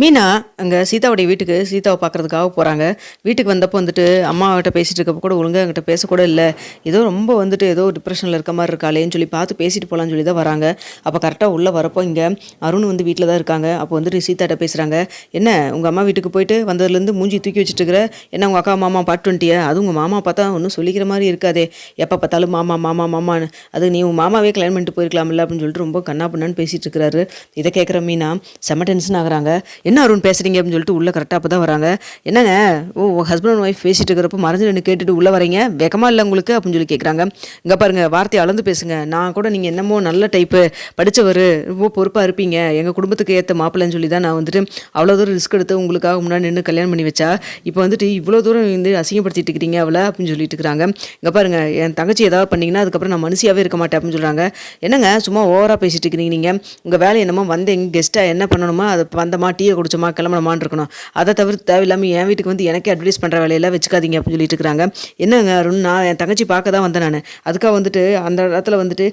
மீனா அங்கே சீதாவுடைய வீட்டுக்கு சீதாவை பார்க்கறதுக்காக போகிறாங்க வீட்டுக்கு வந்தப்போ வந்துட்டு அம்மாவிட்ட பேசிகிட்டு இருக்கப்போ கூட ஒழுங்காக என்கிட்ட பேசக்கூட இல்லை. ஏதோ ரொம்ப வந்துட்டு ஏதோ டிப்ரெஷனில் இருக்க மாதிரி இருக்காளேன்னு சொல்லி பார்த்து பேசிட்டு போகலான்னு சொல்லி தான் வராங்க. அப்போ கரெக்டாக உள்ளே வரப்போ இங்கே அருண் வந்து வீட்டில் தான் இருக்காங்க. அப்போ வந்துட்டு சீதாட்ட பேசுகிறாங்க என்ன உங்கள் அம்மா வீட்டுக்கு போயிட்டு வந்ததுலேருந்து மூஞ்சி தூக்கி வச்சுட்டு இருக்கிற என்ன உங்கள் அக்கா மாமா பாட்டு வந்துட்டியா அது உங்கள் மாமா பார்த்தா ஒன்றும் சொல்லிக்கிற மாதிரி இருக்காதே. எப்போ பார்த்தாலும் மாமா மாமா மாமான்னு. அது நீ உங்கள் மாமாவே கல்யாணம் பண்ணிட்டு போயிருக்கலாம்ல அப்படின்னு சொல்லிட்டு ரொம்ப கண்ணா பண்ணான்னு பேசிகிட்டு இருக்கிறாரு. இதை கேட்குற மீனா செம டென்ஷன் ஆகுறாங்க. என்ன அருண் பேசுகிறீங்க அப்படின்னு சொல்லிட்டு உள்ளே கரெக்டாக அப்போ தான் வராங்க. என்னங்க ஓ ஹஸ்பண்ட் அண்ட் ஒய்ஃப் பேசிட்டு இருக்கிறப்ப மறைஞ்சு நின்று கேட்டுட்டு உள்ளே வரீங்க? வெக்கமாக இல்லை உங்களுக்கு? அப்படின்னு சொல்லி கேட்குறாங்க இங்கே பாருங்க வார்த்தையை அளந்து பேசுங்க. நான் கூட நீங்கள் என்னமோ நல்ல டைப்பு படித்தவர் ரொம்ப பொறுப்பாக இருப்பீங்க. எங்கள் குடும்பத்துக்கு ஏற்ற மாப்பிள்ளைன்னு சொல்லி தான் நான் வந்துட்டு அவ்வளோ தூரம் ரிஸ்க் எடுத்து உங்களுக்காக முன்னாடி நின்று கல்யாணம் பண்ணி வச்சா இப்போ வந்துட்டு இவ்வளோ தூரம் வந்து அசிங்கப்படுத்திட்டு இருக்கிறீங்க அவளை அப்படின்னு சொல்லிட்டு இருக்கிறாங்க. இங்கே பாருங்க என் தங்கச்சி ஏதாவது பண்ணிங்கன்னா அதுக்கப்புறம் நான் மனுஷியாகவே இருக்க மாட்டேன் அப்படின்னு சொல்கிறாங்க என்னங்க சும்மா ஓவராக பேசிட்டு இருக்கிறீங்க நீங்கள் உங்கள் வேலை என்னமோ வந்து எங்கள் கெஸ்ட்டாக என்ன பண்ணணுமோ அதை வந்தமா டீ குடிச்சோமா கிளம்பணுமான்னு இருக்கணும். அதை தவிர்த்து தேவையில்லாமல் என் வீட்டுக்கு வந்து எனக்கே அட்வைஸ் பண்ணுற வேலையெல்லாம் வச்சுக்காதீங்க அப்படின்னு சொல்லிட்டு இருக்கிறாங்க. என்னங்க அருண் நான் என் தங்கச்சி பார்க்க தான் வந்தேன் நான். அதுக்காக வந்துட்டு அந்த இடத்துல வந்துட்டு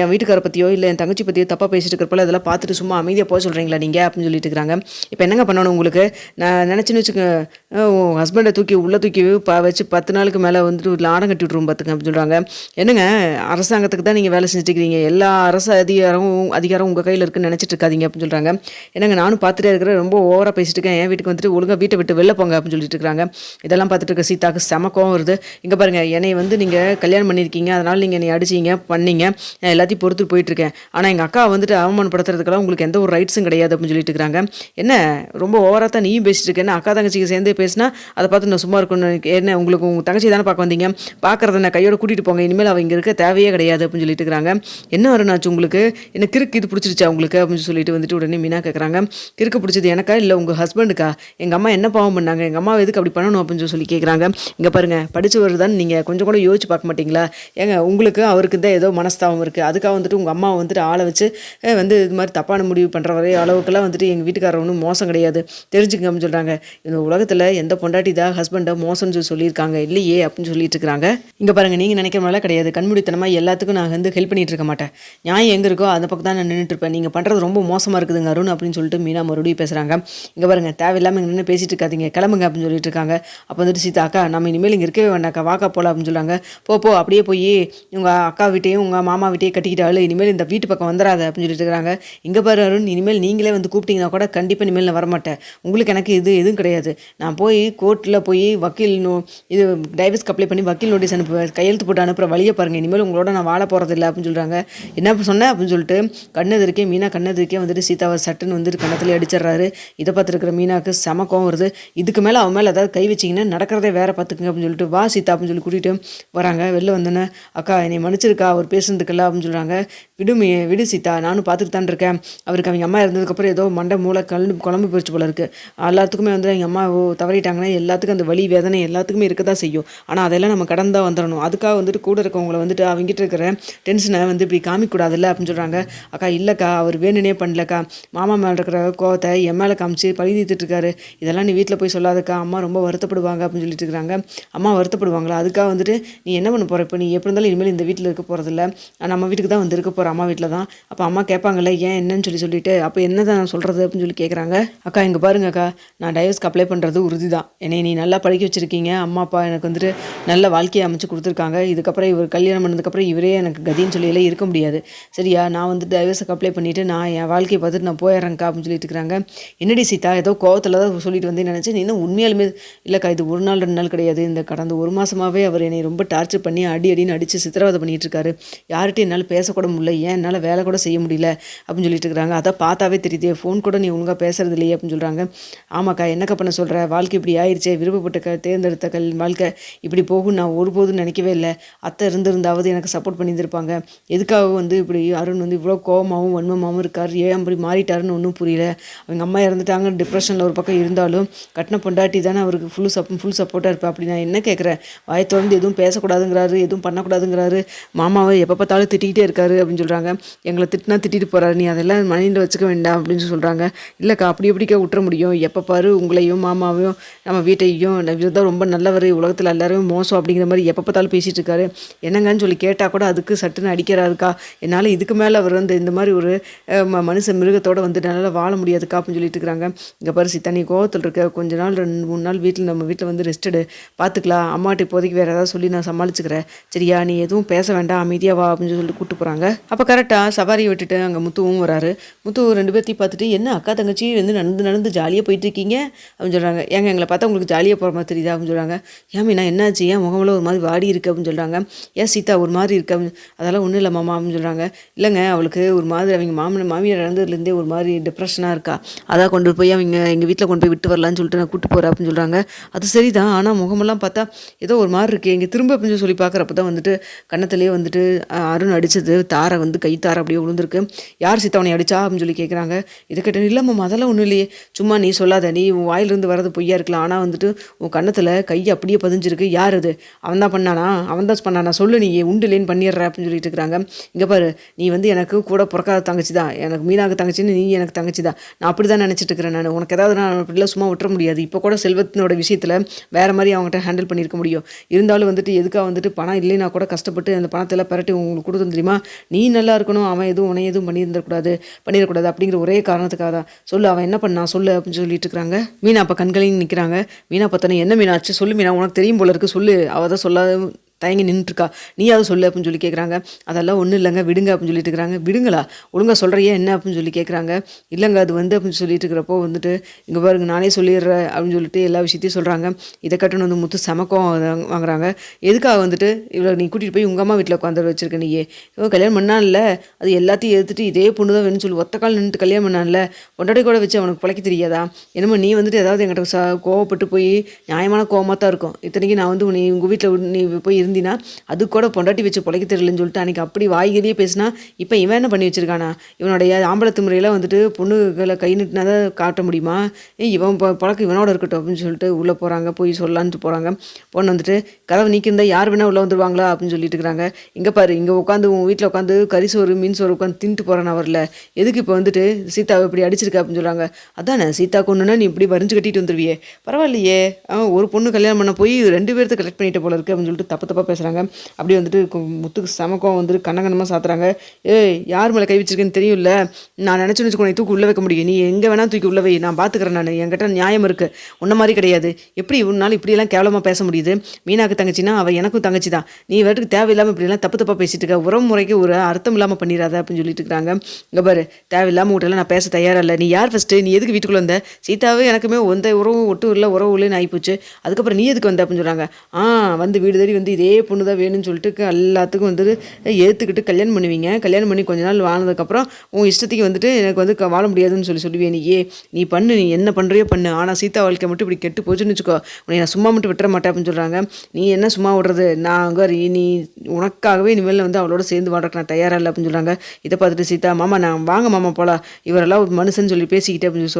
என் வீட்டுக்கார பற்றியோ இல்லை என் தங்கச்சி பற்றியோ தப்பாக பேசிட்டு இருக்கிறப்பல இதெல்லாம் பார்த்துட்டு சும்மா அமைதியாக போக சொல்கிறீங்களா நீங்கள் அப்படின்னு சொல்லிட்டு இருக்கிறாங்க. இப்போ என்னங்க பண்ணணும் உங்களுக்கு? நான் நினச்சின்னு வச்சுக்க உன் ஹஸ்பண்டை தூக்கி உள்ளே தூக்கி ப வச்சு பத்து நாளுக்கு மேலே வந்துட்டு ஒரு லாடம் கட்டி விட்ருவோம் பார்த்துங்க அப்படின்னு சொல்கிறாங்க என்னங்க அரசாங்கத்துக்கு தான் நீங்கள் வேலை செஞ்சுட்டு இருக்கிறீங்க? எல்லா அரசு அதிகாரமும் அதிகாரம் உங்கள் கையில் இருக்குன்னு நினச்சிட்டு இருக்காதீங்க அப்படின்னு சொல்கிறாங்க என்னங்க நானும் பார்த்துட்டே இருக்கிறேன். ரொம்ப ரொம்ப ஓவராக பேசிட்டு இருக்கேன். என் வீட்டுக்கு வந்துட்டு ஒழுங்காக வீட்டை விட்டு வெளில போங்க அப்படின்னு சொல்லிட்டு இருக்காங்க இதெல்லாம் பார்த்துட்டு இருக்க சீதாக்கு செம கோவம் வருது. இங்கே பாருங்க என்னை வந்து நீங்கள் கல்யாணம் பண்ணியிருக்கீங்க. அதனால் நீங்கள் என்னை அடிச்சீங்க பண்ணீங்க. நான் எல்லாத்தையும் பொறுத்து போயிட்டுருக்கேன் ஆனால் எங்கள் அக்கா வந்துட்டு அவமானப்படுத்துறதுக்கெல்லாம் உங்களுக்கு எந்த ஒரு ரைட்ஸும் கிடையாது அப்படின்னு சொல்லிட்டு இருக்காங்க என்ன ரொம்ப ஓவராக தான் நீயும் பேசிட்டு இருக்கேன் அக்கா தங்கச்சிக்கு சேர்ந்து பேசினா அதை பார்த்து நான் சும்மா இருக்கணும் என்ன உங்களுக்கு உங்கள் தங்கச்சி தானே பார்க்க வந்தீங்க? பார்க்குறத நான் கையோட கூட்டிகிட்டு போங்க. இனிமேல் அவங்க இங்கே இருக்க தேவையே கிடையாது அப்படின்னு சொல்லிட்டு இருக்காங்க என்ன அருணாச்சு உங்களுக்கு? என்ன கிறுக்கு இது பிடிச்சிருச்சா உங்களுக்கு? அப்படின்னு சொல்லிட்டு வந்துட்டு உடனே மீனா கேட்குறாங்க கிறுக்கு பிடிச்சது எனக்கா இல்லை உங்கள் ஹஸ்பண்டுக்கா எங்கள் அம்மா என்ன பாவம் பண்ணாங்க? எங்கள் அம்மா எதுக்கு அப்படி பண்ணணும் அப்படின்னு சொல்லி கேட்குறாங்க இங்கே பாருங்கள் படிச்சவர் தான் நீங்கள் கொஞ்சம் கூட யோசிச்சு பார்க்க மாட்டிங்களா? ஏங்க உங்களுக்கு அவருக்கு தான் ஏதோ மனஸ்தாபம் இருக்குது அதுக்காக வந்துட்டு உங்கள் அம்மா வந்துட்டு ஆளை வச்சு வந்து இது மாதிரி தப்பான முடிவு பண்ணுற வரை அளவுக்குலாம் வந்துட்டு எங்கள் வீட்டுக்காரர் ஒன்றும் மோசம் கிடையாது. தெரிஞ்சுங்க அப்படின்னு சொல்கிறாங்க இந்த உலகத்தில் எந்த பொண்டாட்டி தான் ஹஸ்பண்டை மோசம்னு சொல்லி சொல்லியிருக்காங்க இல்லையே அப்படின்னு சொல்லிட்டு இருக்கிறாங்க இங்கே பாருங்கள் நீங்கள் நினைக்கிற மாதிரிலாம் கிடையாது. கண்மூடித்தனமாக எல்லாத்துக்கும் நான் வந்து ஹெல்ப் பண்ணிகிட்டு இருக்க மாட்டேன். நியாயம் எங்கே இருக்கோ அந்த பக்கம் தான் நான் நின்றுட்டு இருப்பேன். நீங்கள் பண்ணுறது ரொம்ப மோசமாக இருக்குதுங்க அருண் அப்படின்னு சொல்லிட்டு மீனா மறுபடியும் பேசுகிறாங்க இங்கே பாருங்க தேவையில்லாமல் இங்கே நின்று பேசிகிட்டு இருக்காதிங்க கிளம்புங்க அப்படின்னு சொல்லிட்டு இருக்காங்க அப்போ வந்துட்டு சீதா அக்கா நம்ம இனிமேல் இங்கே இருக்கவே வேண்டாக்கா வாக்கா போகலாம் அப்படின்னு சொல்கிறாங்க போ போ. அப்படியே போய் உங்கள் அக்கா வீட்டையும் உங்கள் மாமா வீட்டையும் கட்டிக்கிட்டாலும் இனிமேல் இந்த வீட்டு பக்கம் வந்துடாத அப்படின்னு சொல்லிட்டு இருக்காங்க. இங்கே பாரு அருண் இனிமேல் நீங்களே வந்து கூப்பிட்டீங்கன்னா கூட கண்டிப்பாக இனிமேல் நான் வரமாட்டேன். உங்களுக்கு எனக்கு இது எதுவும் கிடையாது. நான் போய் கோர்ட்டில் போய் வக்கீல் நோ இது டைவர்ஸ்க்கு அப்ளை பண்ணி வக்கீல் நோட்டீஸ் அனுப்பு கையெழுத்து போட்டு அனுப்புகிற வழியை பாருங்கள் இனிமேல் உங்களோட நான் வாழ போகிறது இல்லை அப்படின்னு சொல்கிறாங்க என்ன சொன்னேன் அப்படின்னு சொல்லிட்டு கண்ணெதிர்க்கே மீனா கண்ணெதிர்க்கே வந்துட்டு சீதாவை சட்டுன்னு வந்துட்டு கண்ணத்தில் அடிச்சிடுறாரு. இதை பார்த்துருக்குற மீனாக்கு செம கோவம் வருது. இதுக்கு மேலே அவன் மேலே ஏதாவது கை வச்சிங்கன்னா நடக்கிறதே வேற பார்த்துக்குங்க அப்படின்னு சொல்லிட்டு வா சீதா அப்படின்னு சொல்லி கூட்டிகிட்டு வராங்க. வெளில வந்தோன்னே அக்கா என்னை மன்னிச்சிருக்கா அவர் பேசுனதுக்கெல்லாம் அப்படின்னு சொல்கிறாங்க விடுமே விடு சீதா நானும் பார்த்துட்டு தான் இருக்கேன். அவருக்கு அவங்க அம்மா இருந்ததுக்கப்புறம் ஏதோ மண்டை மூளை கல் குழம்பு போயிடுச்சு போல இருக்குது எல்லாத்துக்குமே வந்து எங்கள் அம்மா ஓ தவறிட்டாங்கன்னா எல்லாத்துக்கும் அந்த வலி வேதனை எல்லாத்துக்குமே இருக்க தான் செய்யும். ஆனால் அதெல்லாம் நம்ம கடந்து தான் வந்துடணும் அதுக்காக வந்துட்டு கூட இருக்கவங்கள வந்துட்டு அவங்ககிட்ட இருக்கிற டென்ஷனை வந்து இப்படி காமிக்கூடாதுல்ல அப்படின்னு சொல்கிறாங்க அக்கா இல்லைக்கா அவர் வேணுனே பண்ணலக்கா. மாமா மேலே இருக்கிற கோவத்தை என் மேலே காமிச்சு பழி தீர்த்துட்டு இதெல்லாம் நீ வீட்டில் போய் சொல்லாதக்கா. அம்மா ரொம்ப வருத்தப்படுவாங்க அப்படின்னு சொல்லிட்டு இருக்காங்க அம்மா வருத்தப்படுவாங்களா? அதுக்காக வந்துட்டு நீ என்ன பண்ண போகிற இப்போ? நீ எப்படி இருந்தாலும் இனிமேல் இந்த வீட்டில் இருக்க போகிறதில்ல நம்ம வீட்டுக்கு தான் வந்து இருக்க போகிற அம்மா வீட்டில் தான். அப்போ அம்மா கேட்பாங்கல்ல ஏன் என்னன்னு சொல்லி சொல்லிட்டு அப்போ என்ன தான் நான் சொல்கிறது அப்படின்னு சொல்லி கேட்குறாங்க அக்கா இங்கே பாருங்க அக்கா. நான் டைவர்ஸ்க்கு அப்ளை பண்ணுறது உறுதி தான் என்னை நீ நல்லா படிக்க வச்சுருக்கீங்க. அம்மா அப்பா எனக்கு வந்துட்டு நல்ல வாழ்க்கையை அமைச்சு கொடுத்துருக்காங்க. இதுக்கப்புறம் இவர் கல்யாணம் பண்ணதுக்கப்புறம் இவரே எனக்கு கதின்னு சொல்லியெல்லாம் இருக்க முடியாது. சரியா? நான் வந்து டைவர்ஸுக்கு அப்ளை பண்ணிவிட்டு நான் என் வாழ்க்கையை பார்த்துட்டு நான் போயிடுறேன்க்கா அப்படின்னு சொல்லிட்டு இருக்கிறாங்க என்னடி சீதா ஏதோ கோவத்தில் தான் சொல்லிட்டு வந்தேன் நினச்சேன். நீ இன்னும் உண்மையாலுமே இல்லைக்கா இது ஒரு நாள் ரெண்டு நாள் கிடையாது. இந்த கடந்த ஒரு மாதமாகவே அவர் என்னை ரொம்ப டார்ச்சர் பண்ணி அடி அடின்னு அடித்து சித்திரவதை பண்ணிகிட்டு இருக்காரு. யார்கிட்டையும் என்னால் பேசக்கூட முடியல. ஏன் என்னால் வேலை கூட செய்ய முடியல அப்படின்னு சொல்லிட்டு இருக்காங்க. அதான் பார்த்தாவே தெரியுது. ஃபோன் கூட நீ ஒழுங்காக பேசுறது இல்லையே அப்படின்னு சொல்கிறாங்க ஆமாக்கா என்னக்கா பண்ண சொல்கிற வாழ்க்கை இப்படி ஆயிடுச்சே விருப்பப்பட்ட க தேர்ந்தெடுத்த கல் வாழ்க்கை இப்படி போகும் நான் ஒருபோதும் நினைக்கவே இல்லை. அத்தை இருந்திருந்தாவது எனக்கு சப்போர்ட் பண்ணியிருந்திருப்பாங்க. எதுக்காக வந்து இப்படி அருண் வந்து இவ்வளோ கோவமாகவும் வன்மமாகவும் இருக்கார்? ஏன் அப்படி மாறிட்டாருன்னு ஒன்றும் புரியல. அவங்க அம்மா இறந்துட்டாங்க. டிப்ரெஷனில் ஒரு பக்கம் இருந்தாலும் கட்டின பொண்டாட்டி தானே அவருக்கு ஃபுல் சப் ஃபுல் சப்போர்ட்டாக இருப்பேன் அப்படி நான் என்ன கேட்குறேன் வாயை திறந்து எதுவும் பேசக்கூடாதுங்கிறாரு எதுவும் பண்ணக்கூடாதுங்கிறாரு. மாமாவை எப்போ பார்த்தாலும் திட்டிக்கிட்டே இருக்காரு அப்படின்னு சொல்கிறாங்க எங்களை திட்டினா திட்டிட்டு போகிறாரு நீ அதெல்லாம் மைண்டில் வச்சுக்க வேண்டாம் அப்படின்னு சொல்கிறாங்க இல்லைக்கா அப்படி எப்படிக்கா விட்டுற முடியும்? எப்போ பாரு உங்களையும் மாமாவையும் நம்ம வீட்டையும் தான் ரொம்ப நல்லவர் உலகத்தில் எல்லாருமே மோசம் அப்படிங்கிற மாதிரி எப்போ பார்த்தாலும் பேசிகிட்டு இருக்காரு. என்னங்கன்னு சொல்லி கேட்டால் கூட அதுக்கு சட்டுன்னு அடிக்கிறாருக்கா? என்னால் இதுக்கு மேலே அவர் வந்து இந்த மாதிரி ஒரு ம- மனுஷ மிருகத்தோட வந்து என்னால் வாழ முடியாதுக்கா அப்படின்னு சொல்லி சொல்லிட்டு இருக்கிறாங்க இங்கே பாரு சீதா நீ கோவத்தில் இருக்க. கொஞ்ச நாள் ரெண்டு மூணு நாள் வீட்டில் நம்ம வீட்டில் வந்து ரெஸ்டடு பார்த்துக்கலாம் அம்மாட்ட இப்போதைக்கு வேறு ஏதாவது சொல்லி நான் சமாளிச்சுக்கிறேன். சரியா நீ எதுவும் பேச வேண்டாம். அமைதியாக வா அப்படின்னு சொல்லிட்டு கூப்பிட்டு போகிறாங்க அப்போ கரெக்டாக சவாரியை விட்டுட்டு அங்கே முத்துவும் வராரு. முத்து ரெண்டு பேர்த்தையும் பார்த்துட்டு என்ன அக்கா தங்கச்சி? வந்து நடந்து நடந்து ஜாலியாக போயிட்டு இருக்கீங்க அப்படின்னு சொல்கிறாங்க ஏங்க எங்களை பார்த்தா உங்களுக்கு ஜாலியாக போகிற மாதிரி தெரியுதா? அப்படின்னு சொல்கிறாங்க ஏன் மீனா என்னாச்சு? ஏன் முகமெல்லாம் ஒரு மாதிரி வாடி இருக்கு? அப்படின்னு சொல்கிறாங்க ஏன் சீதா ஒரு மாதிரி இருக்கு? அப்படின்னு அதெல்லாம் ஒன்றும் இல்லை மாமா. அப்படின்னு சொல்கிறாங்க இல்லைங்க அவளுக்கு ஒரு மாதிரி அவங்க மாமன் மாமியார் நடந்ததுலேருந்தே ஒரு மாதிரி டிப்ரெஷனாக இருக்கா? அதான் கொண்டு போய் அவங்க எங்கள் வீட்டில் கொண்டு போய் விட்டு வரலான்னு சொல்லிட்டு நான் கூப்பிட்டு போகிறேன் அப்படின்னு சொல்கிறாங்க அது சரிதான். ஆனால் முகமெல்லாம் பார்த்தா ஏதோ ஒரு மாதிரி இருக்குது இங்கே திரும்ப அப்படின்னு சொல்லி பார்க்குறப்ப தான் வந்துட்டு கன்னத்துலேயே வந்துட்டு அருண் அடித்தது தாரை வந்து கை தாரை அப்படியே விழுந்திருக்கு யார் சித்தவனை அடிச்சா அப்படின்னு சொல்லி கேட்குறாங்க இதை கேட்டேன் இல்லைம்மா அதெல்லாம் ஒன்றும் இல்லையே. சும்மா நீ சொல்லாத. நீ உன் வாயிலிருந்து வரது பொய்யா இருக்கலாம். ஆனால் வந்துட்டு உன் கன்னத்தில் கை அப்படியே பதிஞ்சிருக்கு. யார் அது? அவன் தான் பண்ணானா? அவன் தான் பண்ணானா? சொல்லு நீ. உண்டு இல்லைன்னு பண்ணிடுற அப்படின்னு சொல்லிட்டு இருக்கிறாங்க. இங்கே பாரு நீ வந்து எனக்கு கூட பிறக்காத தங்கச்சி தான் எனக்கு மீனாக்கு தங்கச்சின்னு நீ எனக்கு தங்கச்சி தான் நான் அப்படி தான் நினச்சிட்டு இருக்கிறேன் நான். உனக்கு ஏதாவது நான் அப்படிலாம் சும்மா விட்டுற முடியாது. இப்போ கூட செல்வத்தினோட விஷயத்தில் வேறு மாதிரி அவங்ககிட்ட ஹேண்டில் பண்ணியிருக்க முடியும். இருந்தாலும் வந்துட்டு எதுக்காக வந்துட்டு பணம் இல்லைன்னா கூட கஷ்டப்பட்டு அந்த பணத்தெல்லாம் பரட்டி உங்களுக்கு கொடுத்து தெரியுமா? நீ நல்லா இருக்கணும். அவன் எதுவும் உன்னை எதுவும் பண்ணியிருந்தக்கூடாது பண்ணிடக்கூடாது அப்படிங்கிற ஒரே காரணத்துக்காக தான். சொல்லு அவன் என்ன பண்ணான் சொல்லு அப்படின்னு சொல்லிட்டு இருக்கிறாங்க மீனா அப்போ கண்களையும் நிற்கிறாங்க மீனா பார்த்தோன்னே என்ன மீனாச்சு? சொல்லு மீனா உனக்கு தெரியும் போல இருக்கு. சொல்லு. அவள் தான் சொல்லாத தயங்கி நின்றுட்டுருக்கா. நீ அதை சொல்லு அப்படின்னு சொல்லி கேட்குறாங்க அதெல்லாம் ஒன்றும் இல்லைங்க விடுங்க அப்படின்னு சொல்லிட்டு இருக்கிறாங்க விடுங்களா? ஒழுங்காக சொல்கிறியே என்ன அப்படின்னு சொல்லி கேட்குறாங்க இல்லைங்க அது வந்து அப்படின்னு சொல்லிட்டு இருக்கிறப்போ வந்துட்டு இங்கே பாருங்க நானே சொல்லிடுறேன் அப்படின்னு சொல்லிட்டு எல்லா விஷயத்தையும் சொல்கிறாங்க இதை கட்டணும் வந்து முத்து சமக்கம் வாங்குறாங்க. எதுக்காக வந்துட்டு இவ்வளோ நீ கூட்டிகிட்டு போய் உங்கள் அம்மா வீட்டில் உட்காந்து வச்சிருக்க நீயே? இவன் கல்யாணம் இல்லை அது எல்லாத்தையும் எடுத்துட்டு இதே பொண்ணு தான் வேணும்னு சொல்லி ஒத்த கால் நின்றுட்டு கல்யாணம் பண்ணான்ல. ஒன்றடை கூட வச்சு அவனுக்கு பிழைக்க தெரியாதா? என்னமோ நீ வந்துட்டு ஏதாவது என்கிட்ட கோவப்பட்டு போய் நியாயமான கோவமாக தான் இருக்கும். இத்தனைக்கு நான் வந்து உன்னை உங்கள் வீட்டில் நீ போய் திருந்தினா அது கூட பொண்டாட்டி வச்சு பிழைக்க தெரியலன்னு சொல்லிட்டு அன்றைக்கி அப்படி வாய்கிலேயே பேசினா இப்போ இவன் என்ன பண்ணி வச்சிருக்கானா? இவனுடைய ஆம்பளத்து முறையில் வந்துட்டு பொண்ணுகளை கை நிட்டுனா தான் காட்ட முடியுமா? ஏய் இவன் ப- பழக்கம் இவனோட இருக்கட்டும் அப்படின்னு சொல்லிட்டு உள்ளே போகிறாங்க போய் சொல்லலான்ட்டு போகிறாங்க பொண்ணு வந்துட்டு கதவை நீக்கிருந்தா யார் வேணால் உள்ளே வந்துருவாங்களா? அப்படின்னு சொல்லிட்டு இருக்கிறாங்க. இங்கே பாரு இங்கே உட்காந்து உன் வீட்டில் உட்காந்து கறி சோறு மீன் சோறு உட்காந்து தின்ட்டு போகிறான் அவரில். எதுக்கு இப்போ வந்துட்டு சீதாவை இப்படி அடிச்சிருக்க அப்படின்னு சொல்கிறாங்க அதானே சீதா கொண்டுனா நீ இப்படி வரிஞ்சு கட்டிட்டு வந்துருவியே. பரவாயில்லையே ஒரு பொண்ணு கல்யாணம் பண்ண போய் ரெண்டு பேர்த்த கலெக்ட் பண்ணிட்டு போல இருக்கு அப்படின்னு சொல்லிட்டு தப்பு தப்பாக பேசுகிறாங்க அப்படி வந்துட்டு முத்துக்கு சமக்கம் வந்துட்டு கண்ணங்கண்ணமாக சாத்துறாங்க. ஏய் யார் மேலே கை வச்சிருக்கேன்னு தெரியும்ல? நான் நினச்சி நினச்சி தூக்கி உள்ளே வைக்க முடியும். நீ எங்கே வேணால் தூக்கி உள்ள வை. நான் பார்த்துக்கிறேன் நான். என்கிட்ட நியாயம் இருக்குது உன்ன மாதிரி கிடையாது. எப்படி உன்னால் இப்படியெல்லாம் கேவலமாக பேச முடியுது? மீனாக்கு தங்கச்சின்னா அவள் எனக்கும் தங்கச்சி தான். நீ வேட்டுக்கு தேவையில்லாமல் இப்படியெல்லாம் தப்பு தப்பாக பேசிட்டு இருக்க. உறவு முறைக்கு ஒரு அர்த்தம் இல்லாமல் பண்ணிடாத அப்படின்னு சொல்லிட்டு இருக்காங்க. இங்கே பாரு தேவையில்லாமல் விட்டெல்லாம் நான் பேச தயாராக இல்லை. நீ யார் ஃபஸ்ட்டு நீ எதுக்கு வீட்டுக்குள்ளே வந்த? சீதாவே எனக்குமே எந்த உறவும் ஒட்டும் இல்லை உறவு இல்லைன்னு ஆகிப்போச்சு அதுக்கப்புறம் நீ எதுக்கு வந்த அப்படின்னு சொல்கிறாங்க ஆ வந்து வீடு தேடி வந்து இதே பொண்ணு தான் வேணும்னு சொல்லிட்டு எல்லாத்துக்கும் வந்துட்டு ஏற்றுக்கிட்டு கல்யாணம் பண்ணுவீங்க. கல்யாணம் பண்ணி கொஞ்ச நாள் வாழ்ந்ததுக்கப்புறம் உன் இஷ்டத்துக்கு வந்துட்டு எனக்கு வந்து க- வாழ முடியாதுன்னு சொல்லி சொல்லுவேன் நீ நீ பண்ணு நீ என்ன பண்ணுறியோ பண்ணு. ஆனால் சீதா வாழ்க்கை மட்டும் இப்படி கெட்டு போச்சுன்னு வச்சுக்கோ. உன்னை நான் சும்மா மட்டும் விட்டுற மாட்டேன் அப்படின்னு சொல்கிறாங்க நீ என்ன சும்மா விடுறது? நான் அங்கே நீ உனக்காகவே இனிமேல் வந்து அவளோட சேர்ந்து வாழ்றதுக்கு நான் தயாராக இல்லை அப்படின்னு சொல்கிறாங்க இதை பார்த்துட்டு சீதா மாமா நான் வாங்க மாமா போகலாம் இவரெல்லாம் ஒரு மனுஷன் சொல்லி பேசிக்கிட்டே அப்படின்னு சொல்லி